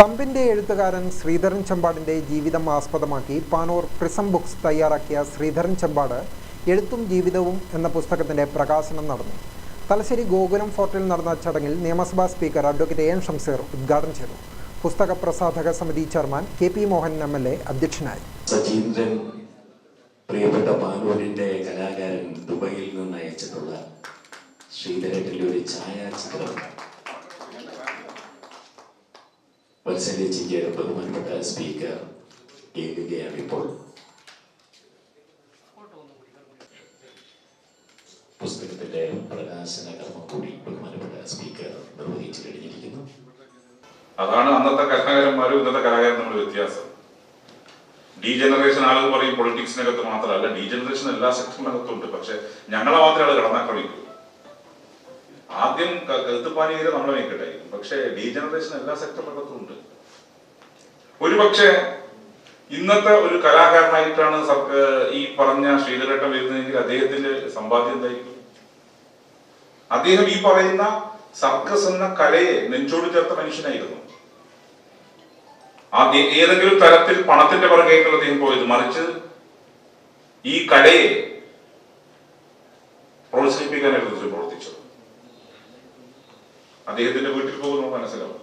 തമ്പിന്റെ എഴുത്തുകാരൻ ശ്രീധരൻ ചമ്പാടിന്റെ ജീവിതം ആസ്പദമാക്കി പാനൂർ പ്രിസം ബുക്സ് തയ്യാറാക്കിയ ശ്രീധരൻ ചമ്പാട് എഴുത്തും ജീവിതവും എന്ന പുസ്തകത്തിന്റെ പ്രകാശനം നടന്നു. തലശ്ശേരി ഗോകുലം ഫോർട്ടിൽ നടന്ന ചടങ്ങിൽ നിയമസഭാ speaker advocate A N Shamseer ഉദ്ഘാടനം ചെയ്തു. പുസ്തക പ്രസാധക സമിതി chairman K P Mohan M L A അധ്യക്ഷനായി. സജീന്ദ്രൻ പ്രിയപ്പെട്ട പാനൂരിന്റെ കലാകാരൻ ദുബൈയിൽ നിന്ന് അയച്ചിട്ടുള്ള ശ്രീധരന്റെ ഒരു ഛായാചിത്രം. വത്സലേച്ചിക്ക് ബഹുമാനപ്പെട്ട സ്പീക്കർ കേൾക്കുകയാണ് ഇപ്പോൾ പുസ്തകത്തിന്റെ പ്രകാശന കർമ്മം കൂടി ബഹുമാനപ്പെട്ട സ്പീക്കർ നിർവഹിച്ചു കഴിഞ്ഞിരിക്കുന്നു അതാണ് അന്നത്തെ കലാകാരന്മാരും ഇന്നത്തെ കലാകാരനും തമ്മിൽ വ്യത്യാസം. ഡി ജനറേഷൻ ആളുകൾ പറയും പൊളിറ്റിക്സിനകത്ത് മാത്രമല്ല ഡി ജനറേഷൻ എല്ലാ സെക്ടറിനകത്തും ഉണ്ട് പക്ഷെ ഞങ്ങളെ മാത്രമേ അത് കടന്നാക്രമിക്കൂ. ആദ്യം കഴുത്തുപാനീരെ നമ്മളെ മേക്കട്ടായിരിക്കും പക്ഷെ ഡി ജനറേഷൻ എല്ലാ ഭാഗത്തും ഉണ്ട്. ഒരു പക്ഷേ ഇന്നത്തെ ഒരു കലാകാരനായിട്ടാണ് ഈ പറഞ്ഞ ശ്രീധരേട്ടൻ വരുന്നതെങ്കിൽ അദ്ദേഹത്തിന്റെ സമ്പാദ്യം എന്തായിരിക്കും? അദ്ദേഹം ഈ പറയുന്ന സർക്കസ് എന്ന കലയെ നെഞ്ചോട് ചേർത്ത മനുഷ്യനായിരുന്നു. ആ ഏതെങ്കിലും തരത്തിൽ പണത്തിന്റെ പുറകേക്കുള്ള അദ്ദേഹം പോയത് മറിച്ച് ഈ കലയെ അദ്ദേഹത്തിന്റെ വീട്ടിൽ പോകുന്നു മനസ്സിലാവും.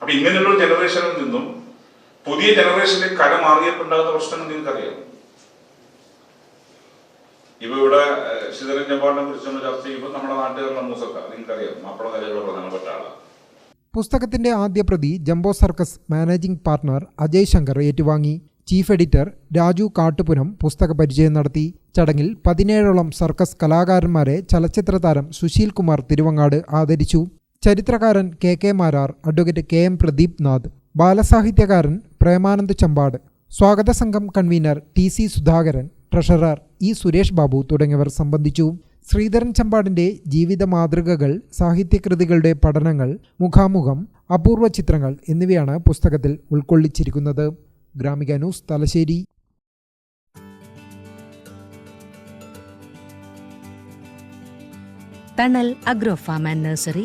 അപ്പൊ ഇങ്ങനെയുള്ള ജനറേഷനിൽ നിന്നും പുതിയ ജനറേഷനിൽ കല മാറിയപ്പോണ്ടാകുന്ന പ്രശ്നങ്ങൾ നിങ്ങൾക്കറിയാം. ഇപ്പൊ ഇവിടെ ശ്രീധരൻ ചെമ്പാടിനെ കുറിച്ച് ചർച്ച ചെയ്യുമ്പോൾ നമ്മുടെ നാട്ടുകാരുടെ മൂസക്ക നിങ്ങൾക്കറിയാം. മാപ്പിള കലയുടെ പ്രധാനപ്പെട്ട ആളാണ് പുസ്തകത്തിന്റെ ആദ്യ പ്രതി jumbo circus managing partner Ajay Shankar ഏറ്റുവാങ്ങി. ചീഫ് എഡിറ്റർ രാജു കാട്ടുപുരം പുസ്തക പരിചയം നടത്തി. ചടങ്ങിൽ പതിനേഴോളം സർക്കസ് കലാകാരന്മാരെ ചലച്ചിത്ര താരം സുശീൽ കുമാർ തിരുവങ്ങാട് ആദരിച്ചു. ചരിത്രകാരൻ K K Marar advocate K M Pradeep Nath ബാലസാഹിത്യകാരൻ Premanand Chambad സ്വാഗത സംഘം convener T C Sudhakaran treasurer E Suresh Babu തുടങ്ങിയവർ സംബന്ധിച്ചു. ശ്രീധരൻ ചമ്പാടിന്റെ ജീവിത മാതൃകകൾ സാഹിത്യകൃതികളുടെ പഠനങ്ങൾ മുഖാമുഖം അപൂർവ ചിത്രങ്ങൾ എന്നിവയാണ് പുസ്തകത്തിൽ ഉൾക്കൊള്ളിച്ചിരിക്കുന്നത്. Gramika news Thalassery. Thanal agro farm and nursery